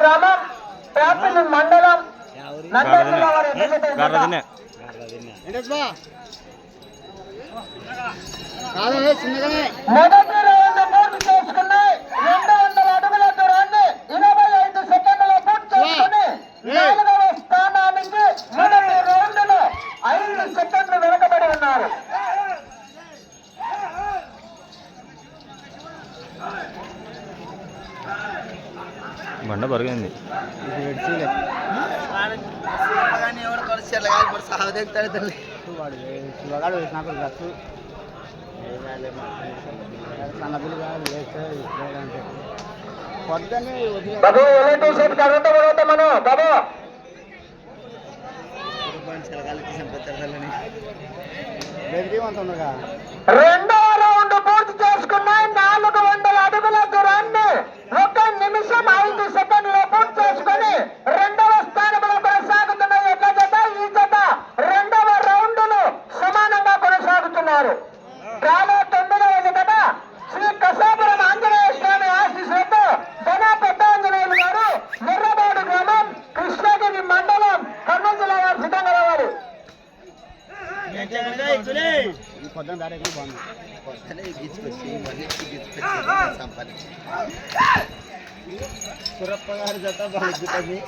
గ్రామం పేపల్లి మండలం మొదటి రౌండ్ పూర్తి చేసుకున్నాయి రెండు వందల అడుగుల దూరాన్ని ఇరవై ఐదు సెకండ్ల పూర్తి చేసుకుని నాలుగవ స్థానానికి మొదటి రౌండ్లో ఐదు సెకండ్లు వెనకబడి ఉన్నారు. బండ బాబు ఎలాంటి బాబు! రెండవ రౌండ్ పూర్తి చేసుకున్నాయి నాలుగు వందల అడుగుల దూరాన్ని ఒక నిమిషం ఐదు సెకండ్లు పూర్తి చేసుకుని రెండవ స్థానంలో కొనసాగుతున్న యొక్క జత ఈ జత రెండవ రౌండ్లో సమానంగా ఉన్నారు చాలా తొమ్మిదవ జత శ్రీ కసాపురం ఆంజనేయ స్వామి ఆశీస్సులతో ధన పెద్ద ఆంజనేయులు గారు ఎర్రబాడు గ్రామం కృష్ణగిరి మండలం కర్నూలు జిల్లా వారు సిద్ధంగా రావాలి. సురప్ప గారి జత బాగుంది.